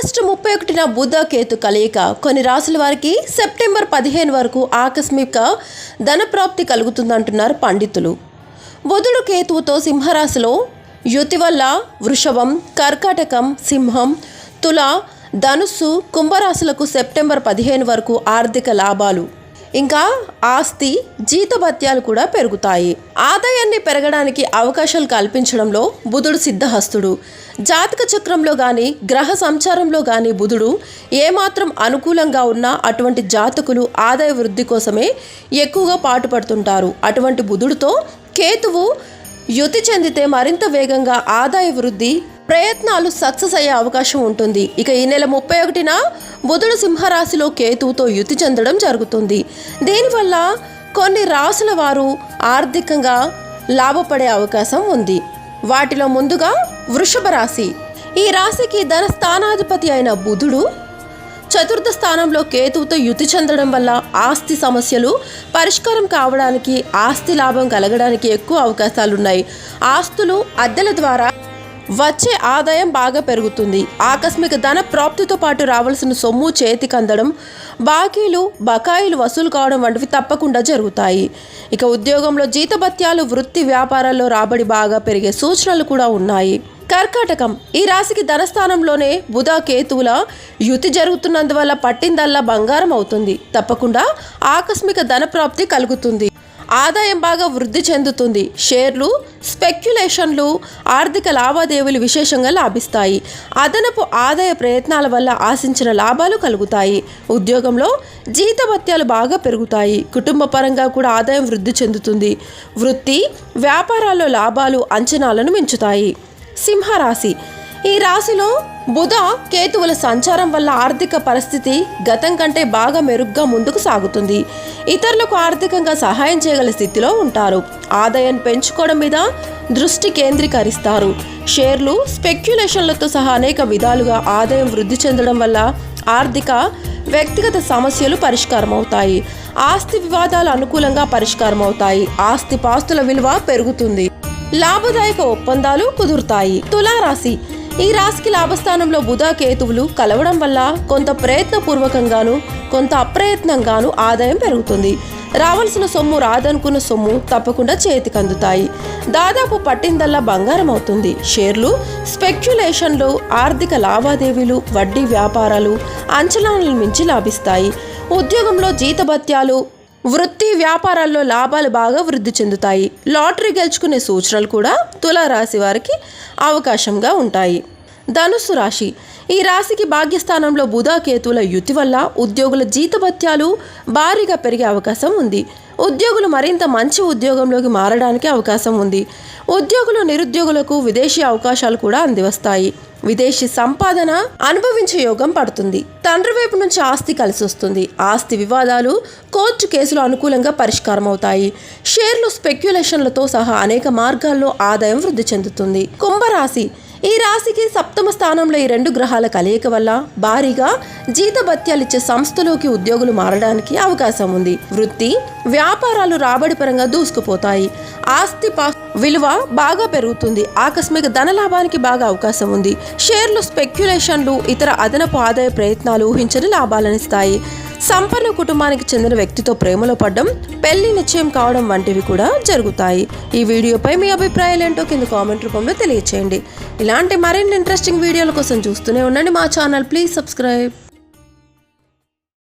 August ముప్పై ఒకటిన బుధ కేతు కలయిక. కొన్ని రాసుల వారికి సెప్టెంబర్ పదిహేను వరకు ఆకస్మిక ధనప్రాప్తి కలుగుతుందంటున్నారు పండితులు. బుధుడు కేతువుతో సింహరాశిలో యుతి వల్ల వృషభం కర్కాటకం సింహం తుల ధనుస్సు కుంభరాశులకు సెప్టెంబర్ పదిహేను వరకు ఆర్థిక లాభాలు. ఇంకా ఆస్తి జీతభత్యాలు కూడా పెరుగుతాయి. ఆదాయాన్ని పెరగడానికి అవకాశాలు కల్పించడంలో బుధుడు సిద్ధహస్తుడు. జాతక చక్రంలో కానీ గ్రహ సంచారంలో కానీ బుధుడు ఏమాత్రం అనుకూలంగా ఉన్నా అటువంటి జాతకులు ఆదాయ వృద్ధి కోసమే ఎక్కువగా పాటుపడుతుంటారు. అటువంటి బుధుడితో కేతువు యుతి చెందితే మరింత వేగంగా ఆదాయ వృద్ధి ప్రయత్నాలు సక్సెస్ అయ్యే అవకాశం ఉంటుంది. ఇక ఈ నెల ముప్పై ఒకటిన బుధుడు సింహరాశిలో కేతువుతో యుతి చెందడం జరుగుతుంది. దీనివల్ల కొన్ని రాసుల వారు ఆర్థికంగా లాభపడే అవకాశం ఉంది. వాటిలో ముందుగా వృషభ రాశి. ఈ రాశికి ధన స్థానాధిపతి అయిన బుధుడు చతుర్థ స్థానంలో కేతువుతో యుతి చెందడం వల్ల ఆస్తి సమస్యలు పరిష్కారం కావడానికి ఆస్తి లాభం కలగడానికి ఎక్కువ అవకాశాలున్నాయి. ఆస్తులు అద్దెల ద్వారా వచ్చే ఆదాయం బాగా పెరుగుతుంది. ఆకస్మిక ధన ప్రాప్తితో పాటు రావాల్సిన సొమ్ము చేతికి అందడం బాకీలు బకాయిలు వసూలు కావడం వంటివి తప్పకుండా జరుగుతాయి. ఇక ఉద్యోగంలో జీతభత్యాలు వృత్తి వ్యాపారాల్లో రాబడి బాగా పెరిగే సూచనలు కూడా ఉన్నాయి. కర్కాటకం. ఈ రాశికి ధనస్థానంలోనే బుధ కేతువుల యుతి జరుగుతున్నందువల్ల పట్టిందల్లా బంగారం అవుతుంది. తప్పకుండా ఆకస్మిక ధన ప్రాప్తి కలుగుతుంది. ఆదాయం బాగా వృద్ధి చెందుతుంది. షేర్లు స్పెక్యులేషన్లు ఆర్థిక లావాదేవీలు విశేషంగా లాభిస్తాయి. అదనపు ఆదాయ ప్రయత్నాల వల్ల ఆశించిన లాభాలు కలుగుతాయి. ఉద్యోగంలో జీతభత్యాలు బాగా పెరుగుతాయి. కుటుంబ పరంగా కూడా ఆదాయం వృద్ధి చెందుతుంది. వృత్తి వ్యాపారాల్లో లాభాలు అంచనాలను మించుతాయి. సింహరాశి ఈ రాశిలో బుధ కేతువుల సంచారం వల్ల ఆర్థిక పరిస్థితి గతం కంటే బాగా మెరుగ్గా ముందుకు సాగుతుంది. ఇతరులకు ఆర్థికంగా సహాయం చేయగల స్థితిలో ఉంటారు. ఆదాయం పెంచుకోవడం మీద దృష్టి కేంద్రీకరిస్తారు. షేర్లు స్పెక్యులేషన్లతో సహా అనేక విధాలుగా ఆదాయం వృద్ధి చెందడం వల్ల ఆర్థిక వ్యక్తిగత సమస్యలు పరిష్కారం అవుతాయి ఆస్తి వివాదాలు అనుకూలంగా పరిష్కారం అవుతాయి ఆస్తి పాస్తుల విలువ పెరుగుతుంది. లాభదాయక ఒప్పందాలు కుదురుతాయి. తులారాశి ఈ రాశికి లాభస్థానంలో బుధ కేతువులు కలవడం వల్ల కొంత ప్రయత్నపూర్వకంగాను కొంత అప్రయత్నంగాను ఆదాయం పెరుగుతుంది. రావాల్సిన సొమ్ము రాదనుకున్న సొమ్ము తప్పకుండా చేతికి అందుతాయి. దాదాపు పట్టిందల్లా బంగారం అవుతుంది. షేర్లు స్పెక్యులేషన్లు ఆర్థిక లావాదేవీలు వడ్డీ వ్యాపారాలు అంచనాలను మించి లాభిస్తాయి. ఉద్యోగంలో జీతభత్యాలు వృత్తి వ్యాపారాల్లో లాభాలు బాగా వృద్ధి చెందుతాయి. లాటరీ గెలుచుకునే సూచనలు కూడా తులారాశి వారికి అవకాశంగా ఉంటాయి. ధనుస్సు రాశి. ఈ రాశికి భాగ్యస్థానంలో బుధ యుతి వల్ల ఉద్యోగుల జీతభత్యాలు భారీగా పెరిగే అవకాశం ఉంది. ఉద్యోగులు మరింత మంచి ఉద్యోగంలోకి మారడానికి అవకాశం ఉంది. ఉద్యోగులు నిరుద్యోగులకు విదేశీ అవకాశాలు కూడా అందివస్తాయి. విదేశీ సంపాదన అనుభవించే యోగం పడుతుంది. తండ్రి వైపు నుంచి ఆస్తి కలిసి వస్తుంది. ఆస్తి వివాదాలు కోర్టు కేసులు అనుకూలంగా పరిష్కారం అవుతాయి. షేర్లు స్పెక్యులేషన్లతో సహా అనేక మార్గాల్లో ఆదాయం వృద్ధి చెందుతుంది. కుంభరాశి ఈ రాశికి సప్తమ స్థానంలో ఈ రెండు గ్రహాల కలయిక వల్ల భారీగా జీతభత్యాలు ఇచ్చే సంస్థలోకి ఉద్యోగులు మారడానికి అవకాశం ఉంది. వృత్తి వ్యాపారాలు రాబడి పరంగా దూసుకుపోతాయి. ఆస్తి విలువ బాగా పెరుగుతుంది. ఆకస్మిక ధన లాభానికి బాగా అవకాశం ఉంది. షేర్లు స్పెక్యులేషన్లు ఇతర అదనపు ఆదాయ ప్రయత్నాలు ఊహించని లాభాలనిస్తాయి. సంపన్న కుటుంబానికి చెందిన వ్యక్తితో ప్రేమలో పడడం పెళ్ళి నిశ్చయం కావడం వంటివి కూడా జరుగుతాయి. ఈ వీడియోపై మీ అభిప్రాయాలు ఏంటో కింద కామెంట్ రూపంలో తెలియచేయండి. ఇలాంటి మరిన్ని ఇంట్రెస్టింగ్ వీడియోల కోసం చూస్తూనే ఉండండి మా ఛానల్. Please subscribe